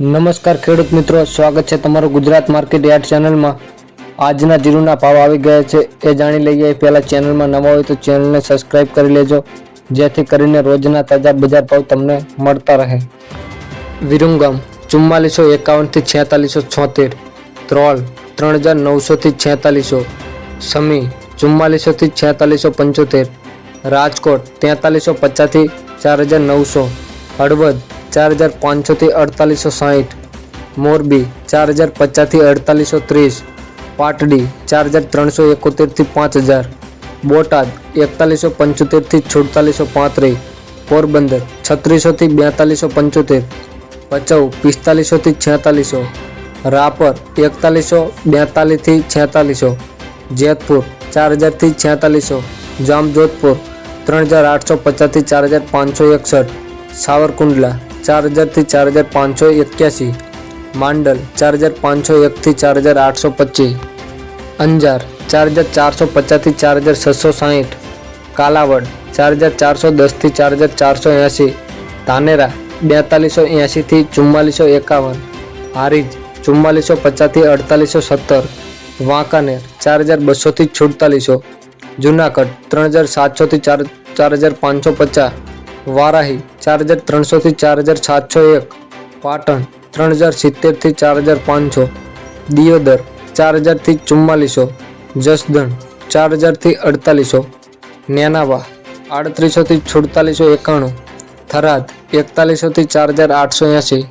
નમસ્કાર ખેડૂત મિત્રો, સ્વાગત છે તમારું ગુજરાત માર્કેટ યાર્ડ ચેનલમાં. આજના જીરુના ભાવ આવી ગયા છે, એ જાણી લઈએ. પહેલાં ચેનલમાં નવા હોય તો ચેનલને સબસ્ક્રાઇબ કરી લેજો, જેથી કરીને રોજના તાજા બજાર ભાવ તમને મળતા રહે. વિરુંગમ ચુમ્માલીસો એકાવનથી છેતાલીસો છોતેર. ત્રોલ ત્રણ હજાર નવસોથી છેતાલીસો. સમી, ચુમ્માલીસોથી છેતાલીસો પંચોતેર. રાજકોટ, તેતાલીસો પચાસથી ચાર હજાર નવસો હળવદ ચાર હજાર પાંચસોથી અડતાલીસો સાહીઠ મોરબી ચાર હજાર પચાસથી અડતાલીસો ત્રીસ પાટડી ચાર હજાર ત્રણસો એકોતેરથી પાંચ હજાર બોટાદ એકતાલીસો પંચોતેરથી સુડતાલીસો પાંત્રીસ પોરબંદર છત્રીસોથી બેતાલીસો પંચોતેર ભચાઉ પિસ્તાલીસોથી છેતાલીસો રાપર એકતાલીસો બેતાલીસથી છેતાલીસો જેતપુર ચાર હજારથી છેતાલીસો જામજોધપુર ત્રણ હજાર આઠસો પચાસથી ચાર હજાર પાંચસો એકસઠ સાવરકુંડલા ચાર હજારથી ચાર હજાર પાંચસો એક્યાસી. માંડલ ચાર હજાર પાંચસો એકથી ચાર હજાર આઠસો પચીસ. અંજાર ચાર હજાર ચારસો પચાસથી ચાર હજાર છસો સાહીઠ. કાલાવડ ચાર હજાર ચારસો દસથી ચાર હજાર ચારસો એંસી. ધાનેરા બેતાલીસો એંસીથી ચુમ્માલીસો એકાવન. હારીજ ચુમ્માલીસો પચાસથી અડતાલીસો સત્તર. વાંકાનેર ચાર હજાર બસોથી છુડતાલીસો. જુનાગઢ ત્રણ હજાર સાતસોથી ચાર ચાર હજાર પાંચસો પચાસ. વારાહી, ચાર હજાર ત્રણસોથી ચાર હજાર સાતસો એક. પાટણ, ત્રણ હજાર સિત્તેરથી ચાર હજાર પાંચસો. દિયોદર, ચાર હજારથી ચુમ્માલીસો. જસદણ, ચાર હજારથી અડતાલીસો. નેનાવા આડત્રીસોથી સુડતાલીસો એકાણું. થરાદ એકતાલીસોથી ચાર હજાર આઠસો એંસી.